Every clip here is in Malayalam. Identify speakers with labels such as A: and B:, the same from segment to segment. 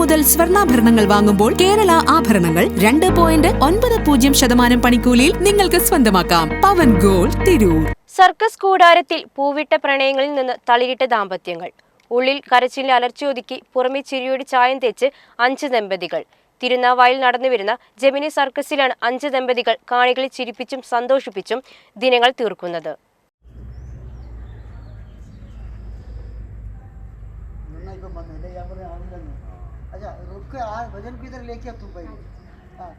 A: മുതൽ സ്വർണാഭരണങ്ങൾ വാങ്ങുമ്പോൾ കേരള ആഭരണങ്ങൾ രണ്ട് പോയിന്റ് ഒൻപത് പൂജ്യം ശതമാനം പണിക്കൂലിയിൽ നിങ്ങൾക്ക് സ്വന്തമാക്കാം. പവൻ ഗോൾ തിരൂർ.
B: സർക്കസ് കൂടാരത്തിൽ പൂവിട്ട പ്രണയങ്ങളിൽ നിന്ന് തളിരിട്ട ദാമ്പത്യങ്ങൾ. ഉള്ളിൽ കരച്ചിലിൽ അലർച്ചയൊതുക്കി പുറമെ ചിരിയോടി ചായം തേച്ച് അഞ്ച് ദമ്പതികൾ. തിരുനാവായിൽ നടന്നുവരുന്ന ജമിനി സർക്കസിലാണ് അഞ്ച് ദമ്പതികൾ കാണികളെ ചിരിപ്പിച്ചും സന്തോഷിപ്പിച്ചും ദിനങ്ങൾ തീർക്കുന്നത്.
C: ഇപ്പം ഞാൻ പറഞ്ഞു अच्छा रुक के आ वजन को इधर लेके आ तुम भाई हाँ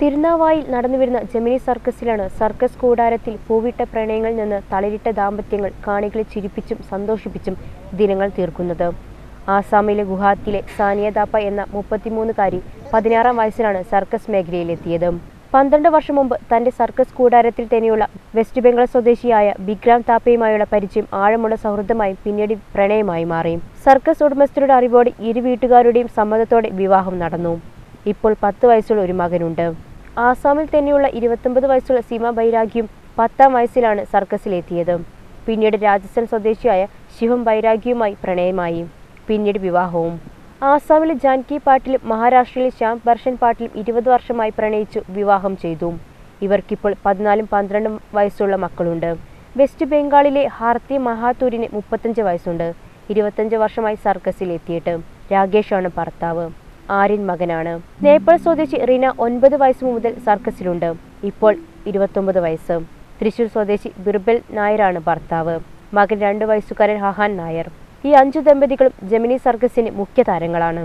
B: തിരുനാവായിൽ നടന്നുവരുന്ന ജെമിനി സർക്കസിലാണ് സർക്കസ് കൂടാരത്തിൽ പൂവിട്ട പ്രണയങ്ങളിൽ നിന്ന് തളിരിട്ട ദാമ്പത്യങ്ങൾ കാണികളെ ചിരിപ്പിച്ചും സന്തോഷിപ്പിച്ചും ദിനങ്ങൾ തീർക്കുന്നത് ആസാമിലെ ഗുവാഹത്തിയിലെ സാനിയ ദാപ്പ എന്ന മുപ്പത്തിമൂന്നുകാരി പതിനാറാം വയസ്സിലാണ് സർക്കസ് മേഖലയിലെത്തിയത് പന്ത്രണ്ട് വർഷം മുമ്പ് തന്റെ സർക്കസ് കൂടാരത്തിൽ തന്നെയുള്ള വെസ്റ്റ് ബംഗാൾ സ്വദേശിയായ ബിഗ്രാം താപ്പയുമായുള്ള പരിചയം ആഴമുള്ള സൗഹൃദമായും പിന്നീട് പ്രണയമായി മാറി. സർക്കസ് ഉടമസ്ഥരുടെ അറിവോടെ ഇരു വീട്ടുകാരുടെയും സമ്മതത്തോടെ വിവാഹം നടന്നു. ഇപ്പോൾ പത്ത് വയസ്സുള്ള ഒരു മകനുണ്ട്. ആസാമിൽ തന്നെയുള്ള ഇരുപത്തൊമ്പത് വയസ്സുള്ള സീമ ബൈരാഗിയും പത്താം വയസ്സിലാണ് സർക്കസിലെത്തിയത്. പിന്നീട് രാജസ്ഥാൻ സ്വദേശിയായ ശിവം ബൈരാഗിയുമായി പ്രണയമായി. പിന്നീട് വിവാഹവും. ആസാമിലെ ജാൻകി പാട്ടിലും മഹാരാഷ്ട്രയിലെ ശ്യാം ബർഷൻ പാട്ടിലും ഇരുപത് വർഷമായി പ്രണയിച്ചു വിവാഹം ചെയ്തു. ഇവർക്കിപ്പോൾ പതിനാലും പന്ത്രണ്ടും വയസ്സുള്ള മക്കളുണ്ട്. വെസ്റ്റ് ബംഗാളിലെ ഹാർത്തി മഹാത്തൂരിന് മുപ്പത്തഞ്ച് വയസ്സുണ്ട്. ഇരുപത്തഞ്ച് വർഷമായി സർക്കസിൽ എത്തിയിട്ട് രാകേഷാണ് ഭർത്താവ്. ആര്യൻ മകനാണ്. നേപ്പാൾ സ്വദേശി റീന ഒൻപത് വയസ്സ് മുതൽ സർക്കസിലുണ്ട്. ഇപ്പോൾ ഇരുപത്തൊമ്പത് വയസ്സ്. തൃശൂർ സ്വദേശി ബിർബൽ നായരാണ് ഭർത്താവ്. മകൻ രണ്ട് വയസ്സുകാരൻ ഹഹാൻ നായർ. ഈ അഞ്ചു ദമ്പതികളും ജെമിനി സർക്കസിന് മുഖ്യ താരങ്ങളാണ്